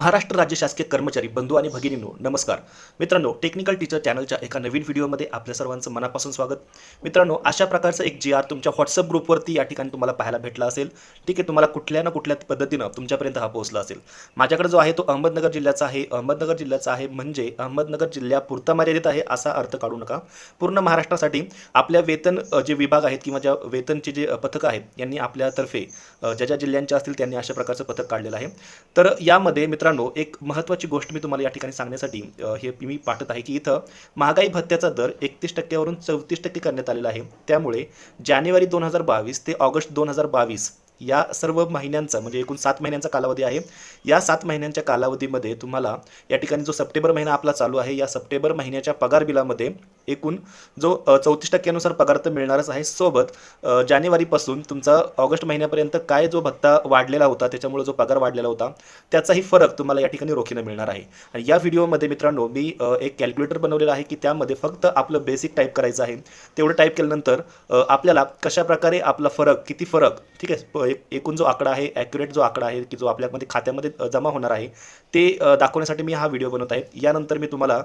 महाराष्ट्र राज्य शासकीय कर्मचारी बंधू आणि भगिनींनो नमस्कार. मित्रांनो टेक्निकल टीचर चॅनलच्या एका नवीन व्हिडिओमध्ये आपल्या सर्वांचं मनापासून स्वागत. मित्रांनो अशा प्रकारचं एक जी आर तुमच्या व्हॉट्सअप ग्रुपवरती या ठिकाणी तुम्हाला पाहायला भेटला असेल. ठीक आहे तुम्हाला कुठल्या ना कुठल्या पद्धतीनं तुमच्यापर्यंत हा पोहोचला असेल. माझ्याकडे जो आहे तो अहमदनगर जिल्ह्याचा आहे. अहमदनगर जिल्ह्याचा आहे म्हणजे अहमदनगर जिल्ह्यापुरता मर्यादित आहे असा अर्थ काढू नका. पूर्ण महाराष्ट्रासाठी आपल्या वेतन जे विभाग आहेत किंवा ज्या वेतनचे जे पथक पथकं आहेत यांनी आपल्यातर्फे ज्या ज्या जिल्ह्यांच्या असतील त्यांनी अशा प्रकारचं पथक काढलेलं आहे. तर यामध्ये मित्रांनो एक महत्त्वाची गोष्ट मी तुम्हाला या ठिकाणी सांगण्यासाठी हे मी पाठत आहे की इथं महागाई भत्त्याचा दर एकतीस टक्क्यावरून चौतीस टक्के करण्यात आलेला आहे. त्यामुळे जानेवारी दोन हजार बावीस ते ऑगस्ट दोन हजार बावीस या सर्व महिन्यांचा म्हणजे एकूण सात महिन्यांचा कालावधी आहे. या सात महिन्यांच्या कालावधीमध्ये तुम्हाला या ठिकाणी जो सप्टेंबर महिना आपला चालू आहे या सप्टेंबर महिन्याच्या पगार बिलामध्ये एकूण जो चौतीस टक्क्यानुसार पगार तर मिळणारच आहे. सोबत जानेवारीपासून तुमचा ऑगस्ट महिन्यापर्यंत काय जो भत्ता वाढलेला होता त्याच्यामुळे जो पगार वाढलेला होता त्याचाही फरक तुम्हाला या ठिकाणी रोखीनं मिळणार आहे. आणि या व्हिडिओमध्ये मित्रांनो मी एक कॅल्क्युलेटर बनवलेला आहे की त्यामध्ये फक्त आपलं बेसिक टाईप करायचं आहे. तेवढं टाईप केल्यानंतर आपल्याला कशाप्रकारे आपला फरक किती फरक ठीक आहे प- एक- एकूण जो आकडा आहे ॲक्युरेट जो आकडा आहे की जो आपल्यामध्ये खात्यामध्ये जमा होणार आहे ते दाखवण्यासाठी मी हा व्हिडिओ बनवत आहे. यानंतर मी तुम्हाला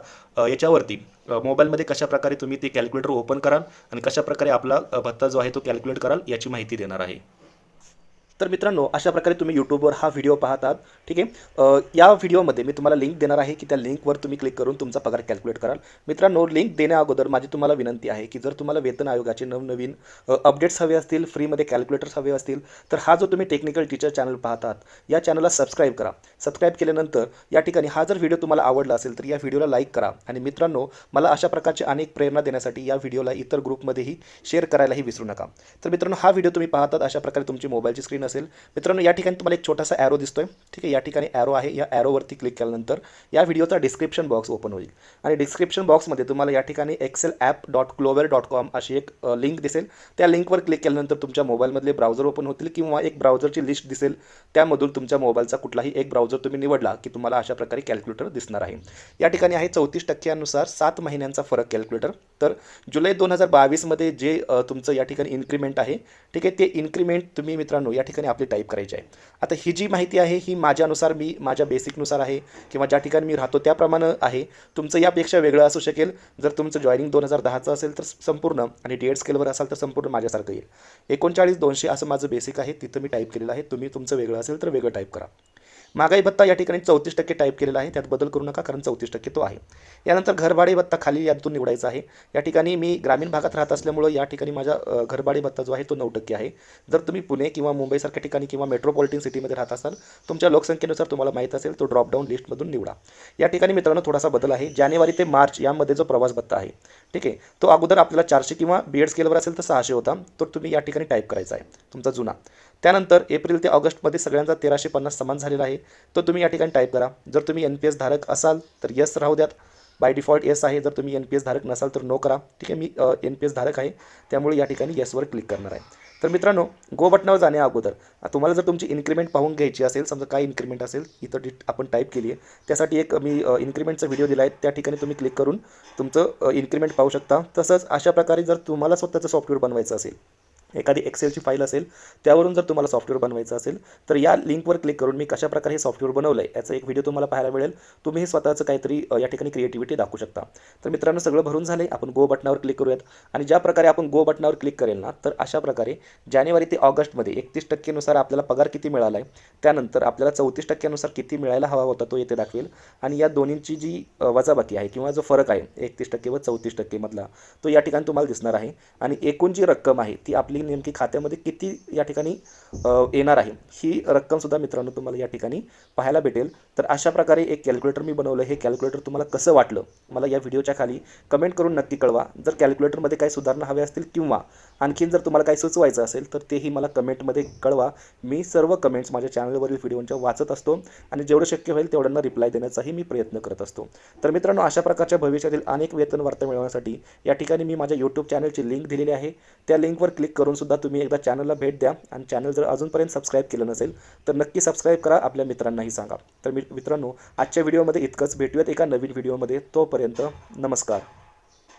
याच्यावरती मोबाईलमध्ये कशाप्रकारे तुम्ही ते कॅल्क्युलेटर ओपन कराल आणि कशाप्रकारे आपला भत्ता जो आहे तो कॅल्क्युलेट कराल याची माहिती देणार आहे. तर मित्रांनो अशा प्रकारे तुम्ही यूट्यूबवर हा व्हिडिओ पाहतात ठीक आहे? या व्हिडिओमध्ये मी तुम्हाला लिंक देणार आहे की त्या लिंकवर तुम्ही क्लिक करून तुमचा पगार कॅल्क्युलेट कराल. मित्रांनो लिंक देण्या अगोदर माझी तुम्हाला विनंती आहे की जर तुम्हाला वेतन आयोगाचे नवनवीन अपडेट्स हवे असतील फ्रीमध्ये कॅल्क्युलेटर्स हवे असतील तर हा जो तुम्ही टेक्निकल टीचर चॅनल पाहतात या चॅनलला सबस्क्राईब करा. सबस्क्राईब केल्यानंतर या ठिकाणी हा जर व्हिडिओ तुम्हाला आवडला असेल तर या व्हिडिओला लाईक करा. आणि मित्रांनो मला अशा प्रकारचे अनेक प्रेरणा देण्यासाठी या व्हिडिओला इतर ग्रुपमध्येही शेअर करायलाही विसरू नका. तर मित्रांनो हा व्हिडिओ तुम्ही पाहतात अशा प्रकारे तुमची मोबाईलची स्क्रीन असेल. मित्रांनो या ठिकाणी तुम्हाला एक छोटासा ॲरो दिसतोय. ठीक आहे या ठिकाणी ॲरो आहे. या ॲरोवरती क्लिक केल्यानंतर या व्हिडिओचा डिस्क्रिप्शन बॉक्स ओपन होईल. आणि डिस्क्रिप्शन बॉक्समध्ये तुम्हाला या ठिकाणी excel app dot clover dot com अशी एक लिंक दिसेल. त्या लिंकवर क्लिक केल्यानंतर तुमच्या मोबाईलमधले ब्राउझर ओपन होतील किंवा एक ब्राउझरची लिस्ट दिसेल. त्यामधून तुमच्या मोबाईलचा कुठलाही एक ब्राउझर तुम्ही निवडला की तुम्हाला अशा प्रकारे कॅल्क्युलेटर दिसणार आहे. या ठिकाणी आहे चौतीस टक्क्यानुसार सात महिन्यांचा फरक कॅल्क्युलेटर तर जुलै दोन हजार बावीसमध्ये जे तुमचं या ठिकाणी इन्क्रीमेंट आहे ठीक आहे ते इन्क्रीमेंट तुम्ही मित्रांनो या ठिकाणी आपली टाईप करायची आहे. आता ही जी माहिती आहे ही माझ्यानुसार मी माझ्या बेसिकनुसार आहे किंवा ज्या ठिकाणी मी राहतो त्याप्रमाणे आहे. तुमचं यापेक्षा वेगळं असू शकेल. जर तुमचं जॉईनिंग दोन हजार दहाचं असेल तर संपूर्ण आणि डी एड स्केलवर असाल तर संपूर्ण माझ्यासारखं येईल. एकोणचाळीस दोनशे असं माझं बेसिक आहे तिथं मी टाईप केलेलं आहे. तुम्ही तुमचं वेगळं असेल तर वेगळं टाईप करा. महागाई भत्ता या ठिकाणी चौतीस टक्के टाईप केलेला आहे. त्यात बदल करू नका कारण चौतीस टक्के तो आहे. यानंतर घरभाडे भत्ता खाली यातून निवडायचा आहे. या ठिकाणी मी ग्रामीण भागात राहत असल्यामुळं या ठिकाणी माझा घरभाडे भत्ता जो आहे तो नऊ टक्के आहे. जर तुम्ही पुणे किंवा मुंबईसारख्या ठिकाणी किंवा मेट्रोपॉलिटन सिटीमध्ये राहत असाल तुमच्या लोकसंख्येनुसार तुम्हाला माहीत असेल तो ड्रॉपडाऊन लिस्टमधून निवडा. या ठिकाणी मित्रांनो थोडासा बदल आहे. जानेवारी ते मार्च यामध्ये जो प्रवास भत्ता आहे ठीक आहे तो अगोदर आपल्याला चारशे किंवा बी एड स्केलवर असेल तर सहाशे होता. तर तुम्ही या ठिकाणी टाईप करायचा आहे. तुमचा जुना. त्यानंतर एप्रिल ते ऑगस्टमध्ये सगळ्यांचा तेराशे पन्नास समान झालेला आहे. तो तुम्ही या ठिकाणी टाईप करा. जर तुम्ही एन पी एस धारक असाल तर यस राहू द्यात. बाय डिफॉल्ट येस आहे. जर तुम्ही एन पी एस धारक नसाल तर नो करा. ठीक आहे मी एन पी एस धारक आहे. त्यामुळे या ठिकाणी येसवर क्लिक करणार आहे. तर मित्रांनो गो बटनावर जाण्या अगोदर तुम्हाला जर तुमची इन्क्रीमेंट पाहून घ्यायची असेल समजा काय इन्क्रीमेंट असेल इथं डिट आपण टाईप केली आहे. त्यासाठी एक मी इन्क्रीमेंटचा व्हिडिओ दिला आहे त्या ठिकाणी तुम्ही क्लिक करून तुमचं इन्क्रीमेंट पाहू शकता. तसंच अशा प्रकारे जर तुम्हाला स्वतःचं सॉफ्टवेअर बनवायचं असेल एखादी एक्सेलची फाईल असेल त्यावरून जर तुम्हाला सॉफ्टवेअर बनवायचं असेल तर या लिंकवर क्लिक करून मी कशाप्रकारे हे सॉफ्टवेअर बनवलं आहे याचा एक व्हिडिओ तुम्हाला पाहायला मिळेल. तुम्ही हे स्वतःचं काहीतरी या ठिकाणी क्रिएटिव्हिटी दाखवू शकता. तर मित्रांनो सगळं भरून झालं आहे आपण गो बटनावर क्लिक करूयात. आणि ज्या प्रकारे आपण गो बटनावर क्लिक करेल ना तर अशा प्रकारे जानेवारी ते ऑगस्टमध्ये एकतीस टक्केनुसार आपल्याला पगार किती मिळाला आहे त्यानंतर आपल्याला चौतीस टक्क्यानुसार किती मिळायला हवा होता तो येथे दाखवेल. आणि या दोन्हींची जी वजाबाकी आहे किंवा जो फरक आहे एकतीस टक्के व चौतीस टक्केमधला तो या ठिकाणी तुम्हाला दिसणार आहे. आणि एकूण जी रक्कम आहे ती आपली नेमकी खात्यामध्ये किती या ठिकाणी येणार आहे? ही रक्कमसुद्धा मित्रांनो तुम्हाला या ठिकाणी पाहायला भेटेल. तर अशा प्रकारे एक कॅल्क्युलेटर मी बनवलं. हे कॅल्क्युलेटर तुम्हाला कसं वाटलं? मला या व्हिडिओच्या खाली कमेंट करून नक्की कळवा. जर कॅल्क्युलेटरमध्ये काही सुधारणा हव्या असतील किंवा आणखीन जर तुम्हाला काही सुचवायचं असेल तर तेही मला कमेंटमध्ये कळवा. मी सर्व कमेंट्स माझ्या चॅनलवरील व्हिडिओच्या वाचत असतो आणि जेवढं शक्य होईल तेवढ्यांना रिप्लाय देण्याचाही मी प्रयत्न करत असतो. तर मित्रांनो अशा प्रकारच्या भविष्यातील अनेक वेतन वार्ता मिळवण्यासाठी या ठिकाणी मी माझ्या यूट्यूब चॅनलची लिंक दिलेली आहे. त्या लिंकवर क्लिक करून सुद्धा तुम्ही एकदा चॅनलला भेट द्या. आणि चॅनल जर अजूनपर्यंत सबस्क्राईब केलं नसेल तर नक्की सबस्क्राईब करा. आपल्या मित्रांनाही सांगा. तर मी मित्रांनो आजच्या व्हिडिओमध्ये इतकंच. भेटूयात एका नवीन व्हिडिओमध्ये तोपर्यंत नमस्कार.